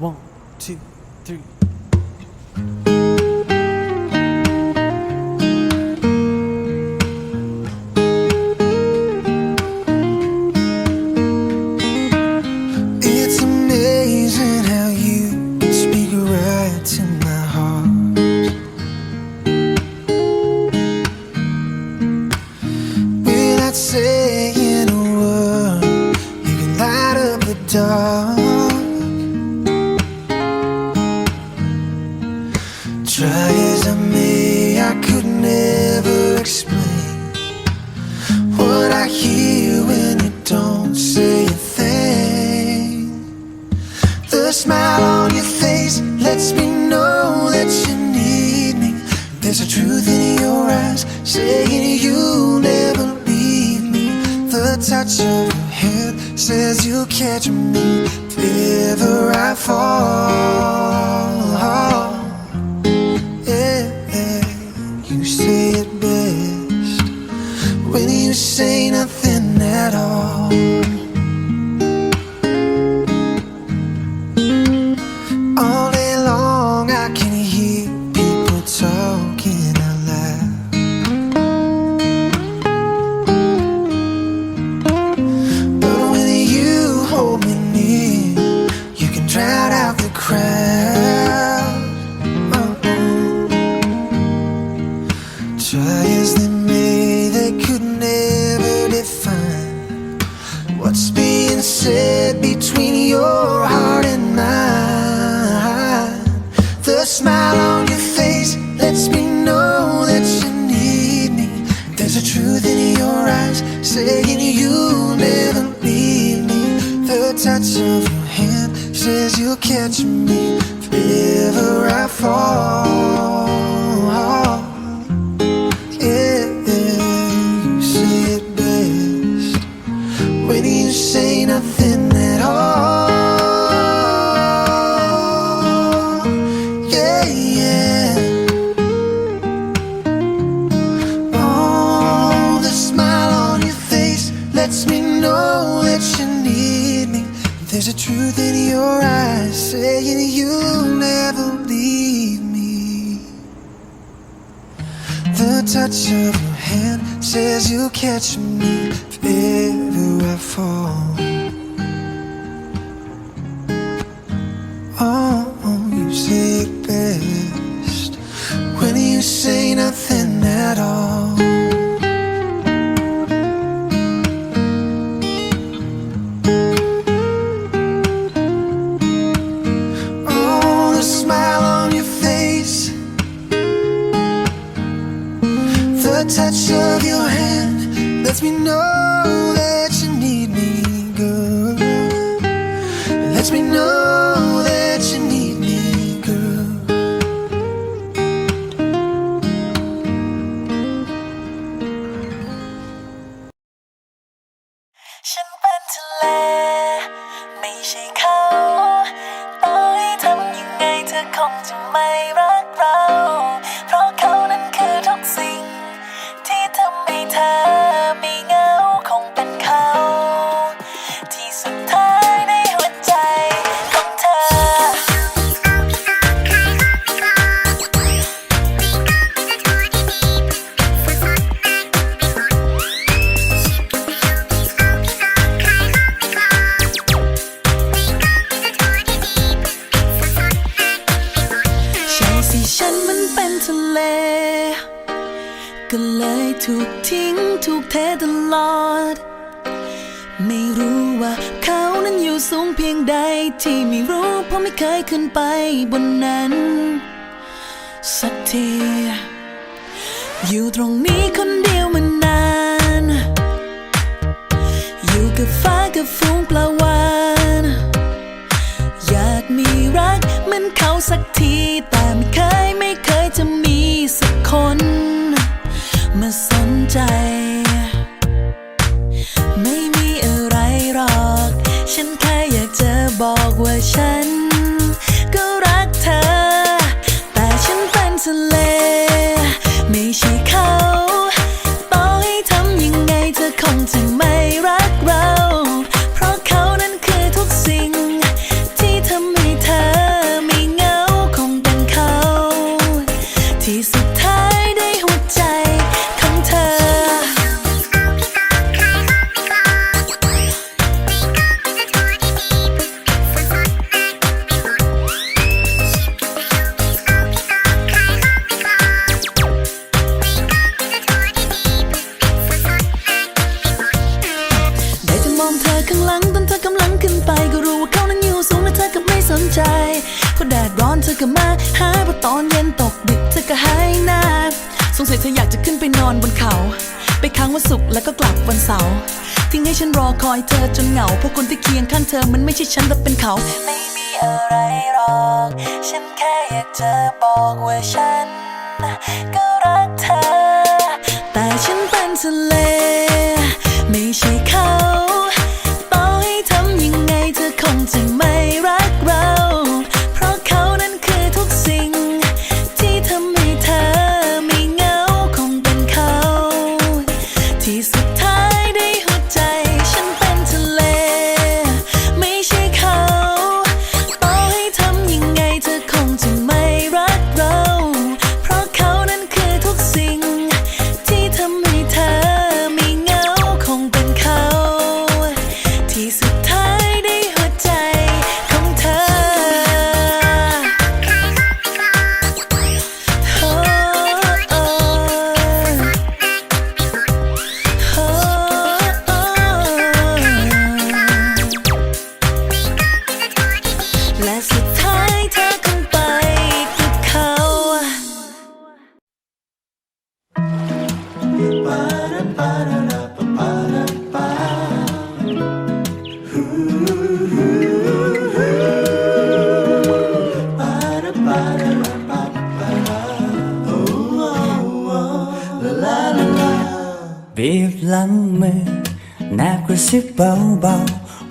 one two three It's amazing how you speak right to my heart Without saying a word, you can light up the dark. There's a truth in your eyes saying you'll never leave me. The touch of your hand says you'll catch me if ever I fall. Yeah, you say it best when you say nothing what's being said between your heart and mine. The smile on your face lets me know that you need me. There's a truth in your eyes saying you'll never leave me. The touch of your hand says you'll catch me if ever I fall. Touch of your hand says you'll catch me if ever I fall. ใดที่ไม่รู้เพราะไม่เคยขึ้นไปบนนั้น สักที อยู่ตรงนี้คนเดียวมานาน อยู่กับฟ้ากับฝูงปลาวานอยากมีรักเหมือนเขาสักที แต่ไม่เคยไม่เคยจะมีสักคน มาสนใจ so. อนเธอก็มาหาพอตอนเย็นตกดึกเธอก็หายหน้า สงสัยเธออยากจะขึ้นไปนอนบนเขา ไปค้างวันศุกร์แล้วก็กลับวันเสาร์ทิ้งให้ฉันรอคอยเธอจนเหงาเพราะคนที่เคียงข้างเธอมันไม่ใช่ฉันแต่เป็นเขา ไม่มีอะไรหรอก ฉันแค่อยากจะบอกว่าฉัน ก็รักเธอ แต่ฉันเป็นทะเล ไม่ใช่เขา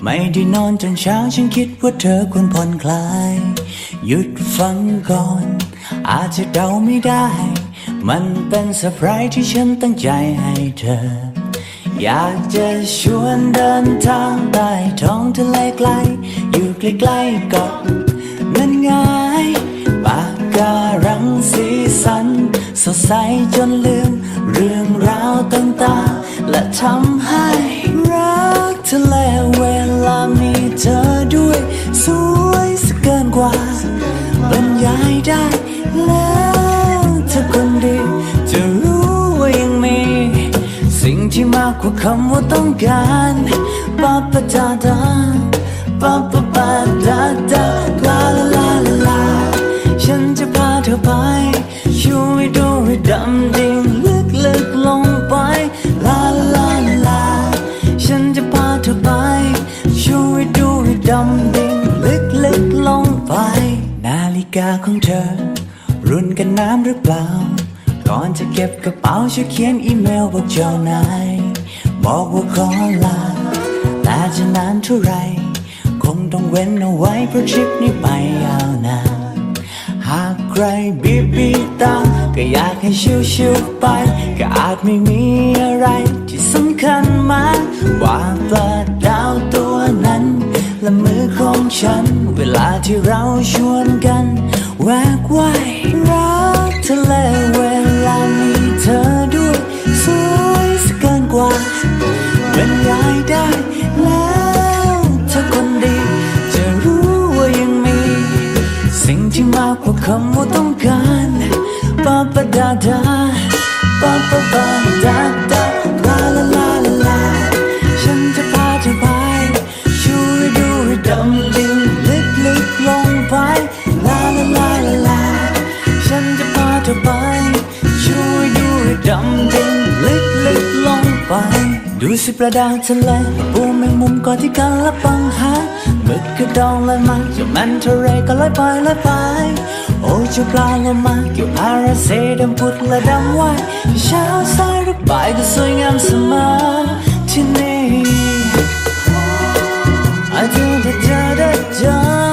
ไม่ได้นอนจนเช้าฉันคิดว่าเธอควรผ่อนคลาย หยุดฟังก่อน อาจจะเดาไม่ได้ มันเป็นเซอร์ไพรส์ที่ฉันตั้งใจให้เธอ อยากจะชวนเดินทางใต้ท้องทะเลไกล อยู่ใกล้ๆกับนั่นไงปากการังสีสัน สดใสจนลืม เรื่องราวต่างๆและทำ กว่าคำว่าต้องการปาปะดาดาปาปะปาดาดาลาลาลาลาฉันจะพาเธอไปช่วยดูให้ดำดิ่งลึกลึกลงไปลาลาลาลาฉันจะพาเธอไปช่วยดูให้ดำดิ่งลึกลึกลงไป นาฬิกาของเธอ รุ่นกันน้ำหรือเปล่า ก่อนจะเก็บกระเป๋าช่วยเขียนอีเมลบอกเจ้านาย บอกว่าขอลา แต่จะนานเท่าไร คงต้องเว้นเอาไว้เพราะทริปนี้ไปยาวนานหากใครบีบบีตา ก็อยากให้ชิวๆไป ก็อาจไม่มีอะไรที่สำคัญมากกว่าปลาดาวตัวนั้น และมือของฉัน เวลาที่เราชวนกันแวกว่ายรักทะเลเวลามีเธอด้วย บรรยายได้แล้วเธอคนดี จะรู้ว่ายังมี สิ่งที่มากกว่าคำว่าต้องการปาปะดาดาปาปะปาดาดาลาลาลาลาฉันจะพาเธอไปช่วยดูให้ดำดิ่งลึกลึกลงไปลาลาลาลาฉันจะพาเธอไป ดูสิปลาดาวทะเลปูแมงมุมก่อที่กันและปังหาหมึกกระดองลอยมาเจ้าแมนเทเรก็ลอยไปลอยไป โอ้เจ้าปลาโลมาเกี่ยวอาราเซดำพุดและดำว่ายเช้าสายหรือบ่ายก็สวยงามเสมอที่นี่อาจารย์จะเจอได้เจอ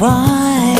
why?